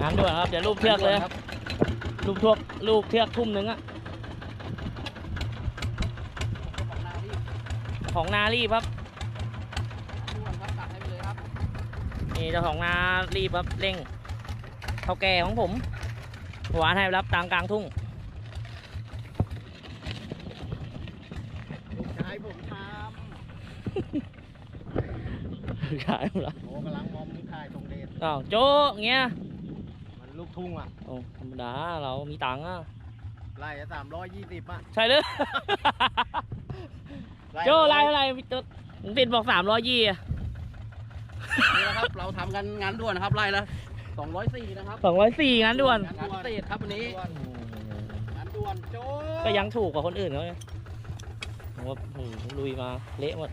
งานด่วนครับเดี๋ยวรูปเทือกเลยครับลูกทวกลูกเทือกทุ่มหนึ่งอะของนารีบครับด่วนครับตัดให้ไปเลยครับนี่เจ้าของนารีบครับเร่งเท่าแก่ของผมหวานให้ไปรับตามกลางทุ่งลูกชายผมทขายหมดแล้วำโอ้กำลังมอมที่ค่ายตรงเดชอ้าวโจ๊กเงี้ยมัน ลูกทุ่งอะ โอ้ธรรมดาเรามีตังค์อะไล่สามร้อยยี่สิบอะใช่เลยโจ้ไล่อะไรพี่ตุ๊ดมันเป็นบอกสามร้อยยี่อะนี่นะครับ เราทำกันงานด่วนนะครับไล่ละสองร้อยสี่นะครับสองร้อยสี่งานด่วน งานพิเศษครับวันนี้งานด่วนโจ้ก็ยังถูกกว่าคนอื่นเขาเนี่ยผมว่าโอ้โหลุยมาเละหมด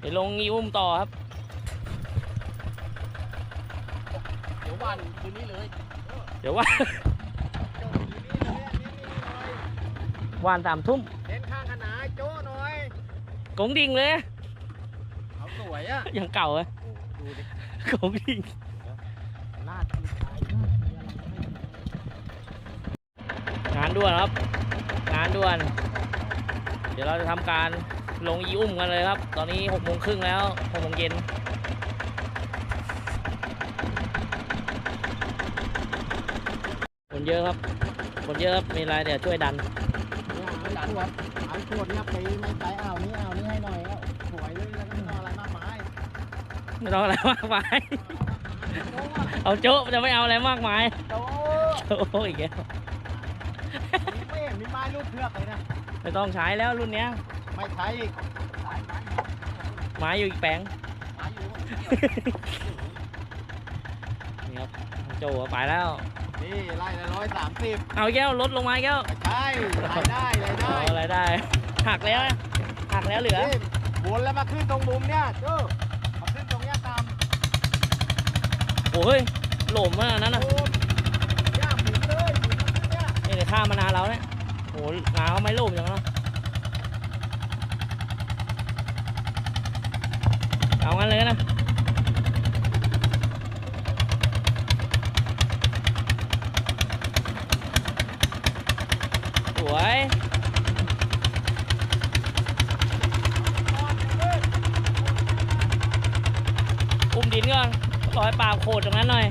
เดี๋ยวลงยิ้มต่อครับ เดี๋ย ววันคืนนี้เลยเดี๋ยวว่าโจ้คืนนี้เลยอันนี้นี่หน่อยวานสามทุ่มเน้นข้างขนาดโจ้หน่อยกงดิ่งเลยเอาสวยอะยังเก่าเลยโอ้ดูดิกงดิ่งหน้าที่ชายหน้าที่อะไรไม่งานด่วนครับ งานด่วน เดี๋ยวเราจะทำการลงอีอุ้มกันเลยครับ ตอนนี้หกโมงครึ่งแล้วหกโมงเย็นคน เยอะครับ คนเยอะครับ มีอะไรเดี๋ยวช่วยดันเนี่ยเอาขวดเอาขวดเนี่ยไปไม่ไปอ้าวนี่อ้าวนี่ให้หน่อยแล้วสวยเลยแล้วก็ไม่ต้องอะไรมากมายไม่ต้องอะไรมากมาย เอาโจ๊ะจะไม่เอาอะไรมากมายโจ้โอ้ยอีกแล้วนี่ไม่เห็นมีไม้ลูกเทือกเลยนะ ไม่ต้องใช้แล้วรุ่นเนี้ยไม่ใช้อีกไม้อยู่อีกแปลงไม้อยู่ นี่ครับโจไปแล้ว นี่ไล่ละร้อยสามสิบเอาอีกแก้วลดลงมาอีกแก้วไม่ใช่รายได้รายได้เอาอะไรได้หักแล้วนะหักแล้วเหลือนี่วนแล้วมาขึ้นตรงมุมเนี่ยโจ้มาขึ้นตรงเนี้ยตามโอ้ยหล่มมากนั่นน่ะโอ้ย่าหมุนเลยหมุนมาขึ้นเนี่ยนี่เดี๋ยวข้ามมานานแล้วเนี่ยโอ้งาเขาไม่หล่มอย่างนั้นนะเอางั้นเลยนะ สวย อุ้มดินก่อนรอยปากโขดตรงนั้นหน่อย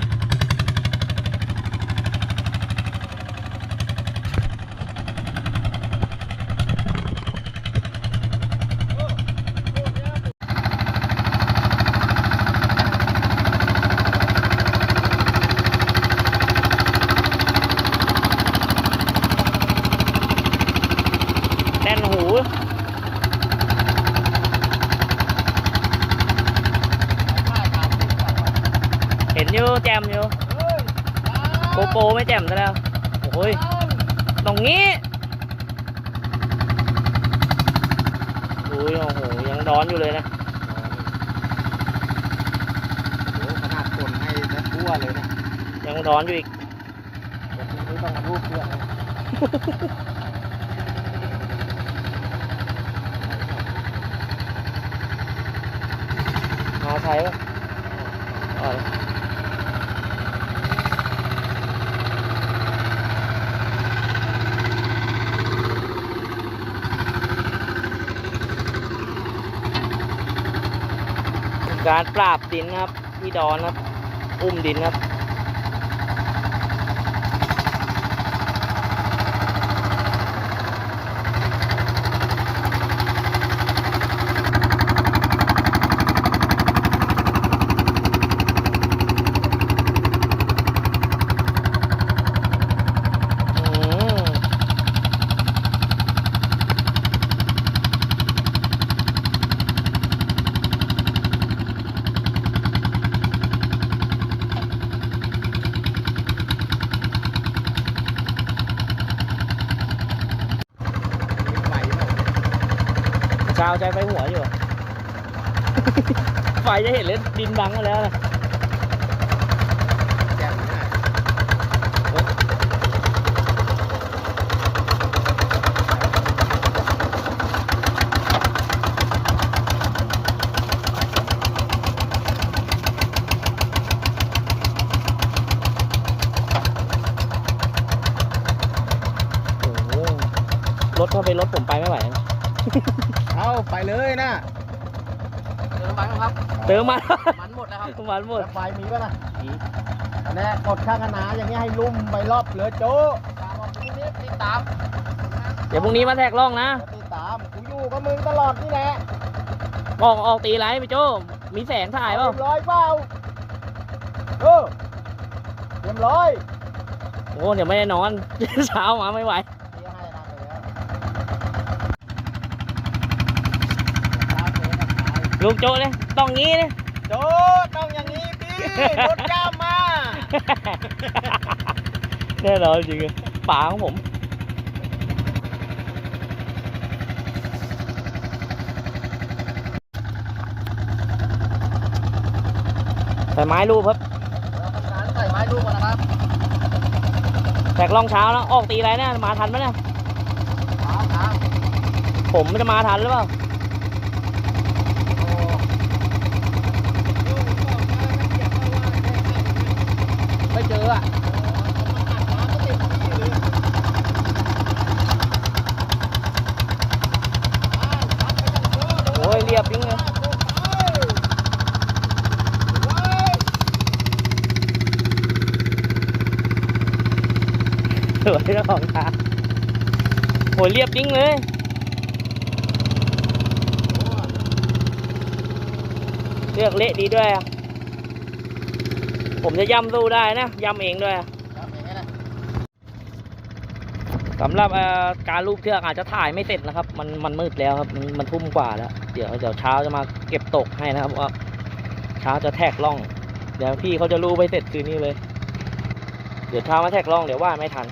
แน่นหู ใช่ครับ เห็นอยู่แจมอยู่เฮ้ยโปโปไม่แจ่มซะแล้วโอ้ยตรงนี้โอ้ยโอ้โหยังร้อนอยู่เลยนะโอ้ขนาดคนให้แล้วทั่วเลยนะยังร้อนอยู่อีกผมไม่ต้องมารูปเพื่อนาใช้ปะการปราบดินครับ ที่ดอนครับ อุ้มดินครับาวใจไฟหัวอยู่ ไฟจะเห็นเล่นดินบังมาแล้วนะรถถ้าเป็นรถผมไปไม่ไหวนะ ไปเลยนะ เติมไปครับ เติมมามันหมดแล้วครับมันหมดแล้วไฟมีป่ะนะมีอันนี้กดข้างกันหนาอย่างนี้ให้ลุ่มไปรอบเหลือโจ้ตามบอกนิดติดตาม เดี๋ยวพรุ่งนี้มาแท็กล่องนะแล้วติดตามกูอยู่กับมึงตลอดนี่แหละออกออกตีไรพี่โจมีแสงถ่ายเปล่าเรียบร้อยเปล่าเออเรียบร้อยโอ้เดี๋ยวไม่ได้นอน เช้ามาไม่ไหว เดี๋ยวให้นะไปแล้วตามเลยนะตาย ลูกโจเลยต้องงี้เลยโจต้องอย่างนี้พี่รถจ้ามมาแน่นอนจริงอะป่าของผม ใส่ไม้รูปครับเราทำการใส่ไม้ลูกก่อนนะครับแท็กล่องเช้าแล้วออกตีไรเนี่ยมาทันไหมเนี่ยเท้าเท้าผมจะมาทันหรือเปล่า โอ้ ไม่ เจออะโอ้ยเรียบจริงเลยสวยเจ้าของทาโอ้ยเรียบจริงเลยเลือกเละดีด้วยอะ ผมจะย่ำสู้ได้นะย่ำเองด้วยอะสำหรับเอ่อการลูกเชือกอาจจะถ่ายไม่เสร็จนะครับ มันมันมืดแล้วครับมันมันทุ่มกว่าแล้วเดี๋ยวเดี๋ยวเช้าจะมาเก็บตกให้นะครับว่าเช้าจะแท็กล่อง เดี๋ยวพี่เขาจะรูปไปเสร็จคืนนี้เลย เดี๋ยวเช้ามาแท็กล่องเดี๋ยวว่าไม่ทัน